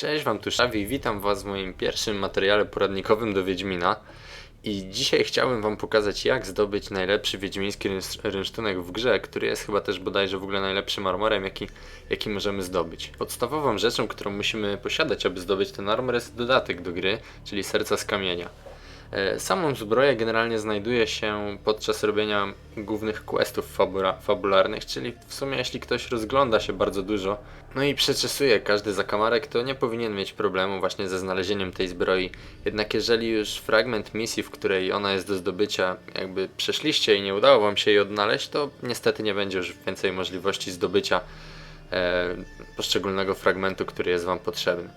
Cześć Wam tu Szawi, witam Was w moim pierwszym materiale poradnikowym do Wiedźmina. I dzisiaj chciałbym Wam pokazać, jak zdobyć najlepszy wiedźmiński rynsz- rynsztunek w grze, który jest chyba też bodajże w ogóle najlepszym armorem, jaki, jaki możemy zdobyć. Podstawową rzeczą, którą musimy posiadać, aby zdobyć ten armor, jest dodatek do gry, czyli serca z kamienia. E, Samą zbroję generalnie znajduje się podczas robienia głównych questów fabula- fabularnych, czyli w sumie jeśli ktoś rozgląda się bardzo dużo, no i przeczesuje każdy zakamarek, to nie powinien mieć problemu właśnie ze znalezieniem tej zbroi. Jednak jeżeli już fragment misji, w której ona jest do zdobycia, jakby przeszliście i nie udało wam się jej odnaleźć, to niestety nie będzie już więcej możliwości zdobycia e, poszczególnego fragmentu, który jest wam potrzebny.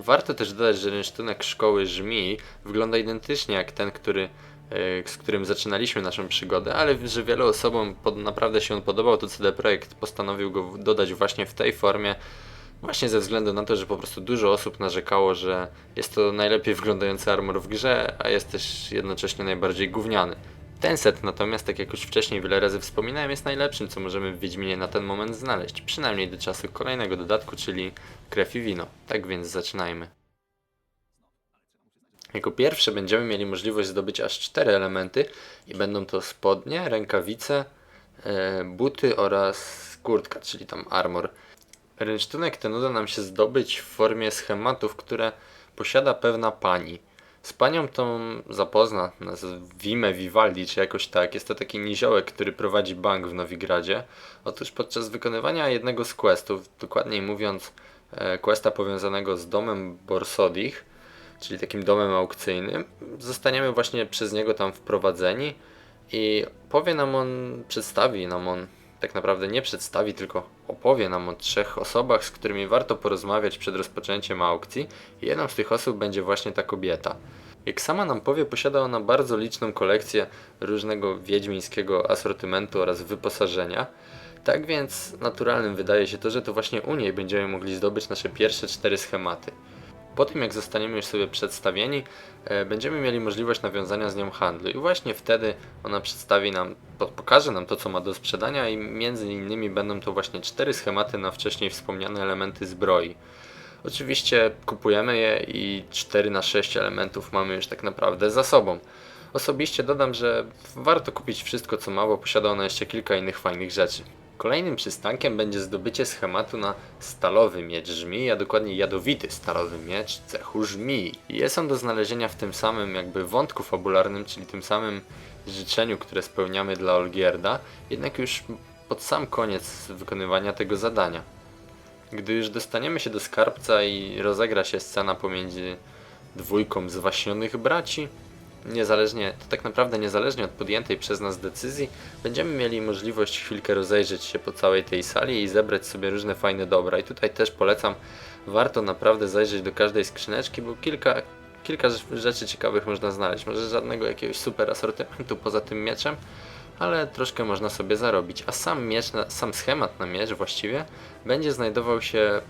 Warto też dodać, że rynsztunek szkoły Żmii wygląda identycznie jak ten, który, e, z którym zaczynaliśmy naszą przygodę, ale że wielu osobom pod, naprawdę się on podobał, to CD Projekt postanowił go dodać właśnie w tej formie, właśnie ze względu na to, że po prostu dużo osób narzekało, że jest to najlepiej wyglądający armor w grze, a jest też jednocześnie najbardziej gówniany. Ten set natomiast, tak jak już wcześniej wiele razy wspominałem, jest najlepszym, co możemy w Wiedźminie na ten moment znaleźć, przynajmniej do czasu kolejnego dodatku, czyli krew i wino. Tak więc zaczynajmy. Jako pierwsze będziemy mieli możliwość zdobyć aż cztery elementy i będą to spodnie, rękawice, e, buty oraz kurtka, czyli tam armor. Rynsztunek ten uda nam się zdobyć w formie schematów, które posiada pewna pani. Z panią tą zapozna, nazwijmy Vivaldi czy jakoś tak. Jest to taki niziołek, który prowadzi bank w Nowigradzie. Otóż podczas wykonywania jednego z questów, dokładniej mówiąc e, questa powiązanego z domem Borsodich, czyli takim domem aukcyjnym, zostaniemy właśnie przez niego tam wprowadzeni i powie nam on, przedstawi nam on, tak naprawdę nie przedstawi, tylko opowie nam o trzech osobach, z którymi warto porozmawiać przed rozpoczęciem aukcji jedną z tych osób będzie właśnie ta kobieta. Jak sama nam powie, posiada ona bardzo liczną kolekcję różnego wiedźmińskiego asortymentu oraz wyposażenia. Tak więc naturalnym wydaje się to, że to właśnie u niej będziemy mogli zdobyć nasze pierwsze cztery schematy. Po tym jak zostaniemy już sobie przedstawieni, e, będziemy mieli możliwość nawiązania z nią handlu i właśnie wtedy ona przedstawi nam, po- pokaże nam to, co ma do sprzedania i między innymi będą to właśnie cztery schematy na wcześniej wspomniane elementy zbroi. Oczywiście kupujemy je i 4 na 6 elementów mamy już tak naprawdę za sobą. Osobiście dodam, że warto kupić wszystko co ma, bo posiada ona jeszcze kilka innych fajnych rzeczy. Kolejnym przystankiem będzie zdobycie schematu na stalowy miecz żmii, a dokładnie jadowity stalowy miecz cechu żmii. Jest on do znalezienia w tym samym jakby wątku fabularnym, czyli tym samym życzeniu, które spełniamy dla Olgierda, jednak już pod sam koniec wykonywania tego zadania. Gdy już dostaniemy się do skarbca i rozegra się scena pomiędzy dwójką zwaśnionych braci, niezależnie, to tak naprawdę niezależnie od podjętej przez nas decyzji, będziemy mieli możliwość chwilkę rozejrzeć się po całej tej sali i zebrać sobie różne fajne dobra. I tutaj też polecam, warto naprawdę zajrzeć do każdej skrzyneczki, bo kilka, kilka rzeczy ciekawych można znaleźć. Może żadnego jakiegoś super asortymentu poza tym mieczem, ale troszkę można sobie zarobić. A sam miecz, sam schemat na miecz właściwie będzie znajdował się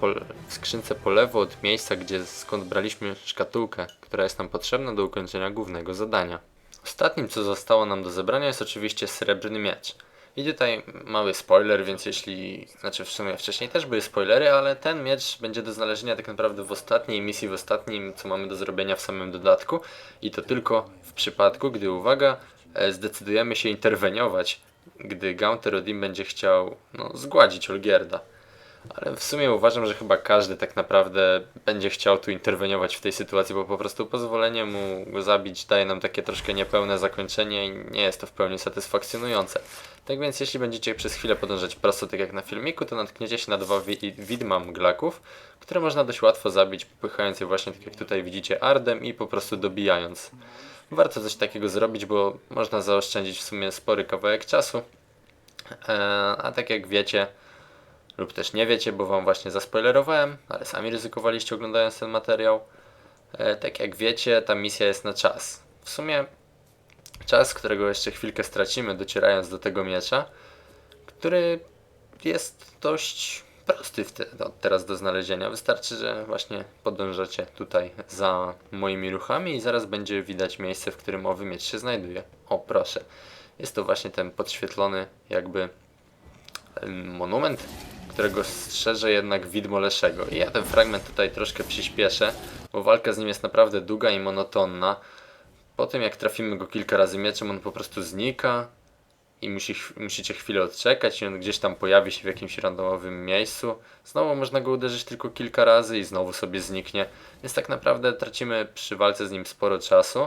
w skrzynce po lewo od miejsca, gdzie skąd braliśmy szkatułkę, która jest nam potrzebna do ukończenia głównego zadania. Ostatnim, co zostało nam do zebrania, jest oczywiście srebrny miecz. I tutaj mały spoiler, więc jeśli, znaczy w sumie wcześniej też były spoilery, ale ten miecz będzie do znalezienia tak naprawdę w ostatniej misji, w ostatnim, co mamy do zrobienia w samym dodatku. I to tylko w przypadku, gdy, uwaga, zdecydujemy się interweniować, gdy Gaunter Odin będzie chciał no, zgładzić Olgierda. Ale w sumie uważam, że chyba każdy tak naprawdę będzie chciał tu interweniować w tej sytuacji, bo po prostu pozwolenie mu zabić daje nam takie troszkę niepełne zakończenie i nie jest to w pełni satysfakcjonujące. Tak więc jeśli będziecie przez chwilę podążać prosto tak jak na filmiku, to natkniecie się na dwa wi- widma mglaków, które można dość łatwo zabić, popychając je właśnie tak jak tutaj widzicie ardem i po prostu dobijając. Warto coś takiego zrobić, bo można zaoszczędzić w sumie spory kawałek czasu. Eee, a tak jak wiecie, lub też nie wiecie, bo wam właśnie zaspoilerowałem, ale sami ryzykowaliście oglądając ten materiał. E, tak jak wiecie, ta misja jest na czas. W sumie czas, którego jeszcze chwilkę stracimy docierając do tego miecza, który jest dość prosty te, no, teraz do znalezienia. Wystarczy, że właśnie podążacie tutaj za moimi ruchami i zaraz będzie widać miejsce, w którym owy miecz się znajduje. O, proszę. Jest to właśnie ten podświetlony jakby monument którego strzeże jednak widmo Leszego. I ja ten fragment tutaj troszkę przyspieszę, bo walka z nim jest naprawdę długa i monotonna. Po tym jak trafimy go kilka razy mieczem, on po prostu znika i musi, musicie chwilę odczekać i on gdzieś tam pojawi się w jakimś randomowym miejscu. Znowu można go uderzyć tylko kilka razy i znowu sobie zniknie. Więc tak naprawdę tracimy przy walce z nim sporo czasu.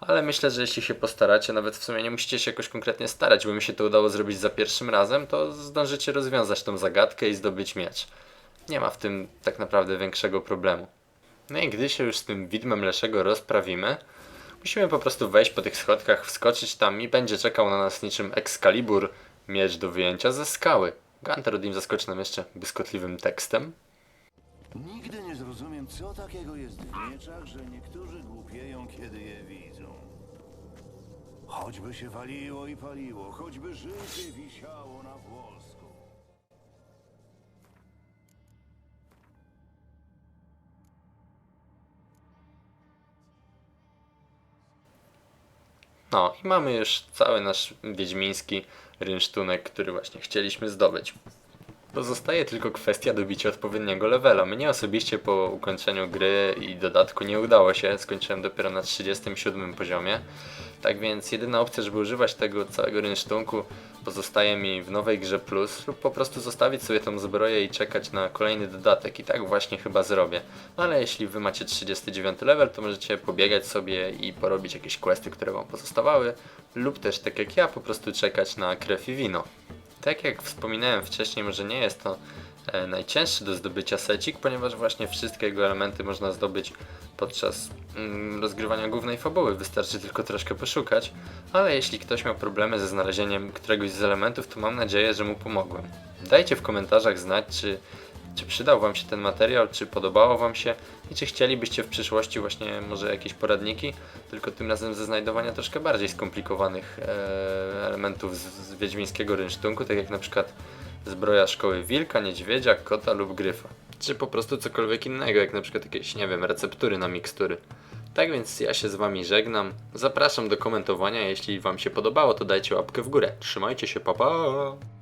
Ale myślę, że jeśli się postaracie, nawet w sumie nie musicie się jakoś konkretnie starać, bo mi się to udało zrobić za pierwszym razem, to zdążycie rozwiązać tą zagadkę i zdobyć miecz. Nie ma w tym tak naprawdę większego problemu. No i gdy się już z tym widmem Leszego rozprawimy, musimy po prostu wejść po tych schodkach, wskoczyć tam i będzie czekał na nas niczym Excalibur, miecz do wyjęcia ze skały. Gunter im zaskoczy nam jeszcze błyskotliwym tekstem. Nigdy nie zrozumiem, co takiego jest w mieczach, że niektórzy głupieją, kiedy je widzą. Choćby się waliło i paliło, choćby życie wisiało na włosku. No i mamy już cały nasz wiedźmiński rynsztunek, który właśnie chcieliśmy zdobyć. Pozostaje tylko kwestia dobicia odpowiedniego levela. Mnie osobiście po ukończeniu gry i dodatku nie udało się, skończyłem dopiero na 37 poziomie. Tak więc jedyna opcja, żeby używać tego całego rynsztunku pozostaje mi w nowej grze plus lub po prostu zostawić sobie tą zbroję i czekać na kolejny dodatek i tak właśnie chyba zrobię. No ale jeśli wy macie 39 level, to możecie pobiegać sobie i porobić jakieś questy, które wam pozostawały lub też tak jak ja po prostu czekać na krew i wino. Tak jak wspominałem wcześniej, może nie jest to e, najcięższy do zdobycia secik, ponieważ właśnie wszystkie jego elementy można zdobyć podczas mm, rozgrywania głównej fabuły. Wystarczy tylko troszkę poszukać, ale jeśli ktoś miał problemy ze znalezieniem któregoś z elementów, to mam nadzieję, że mu pomogłem. Dajcie w komentarzach znać, czy, czy przydał Wam się ten materiał, czy podobało Wam się i czy chcielibyście w przyszłości właśnie może jakieś poradniki, tylko tym razem ze znajdowania troszkę bardziej skomplikowanych e, elementów z, z wiedźmińskiego rynsztunku, tak jak na przykład zbroja szkoły wilka, niedźwiedzia, kota lub gryfa. Czy po prostu cokolwiek innego, jak na przykład jakieś, nie wiem, receptury na mikstury. Tak więc ja się z Wami żegnam. Zapraszam do komentowania. Jeśli Wam się podobało, to dajcie łapkę w górę. Trzymajcie się, pa pa!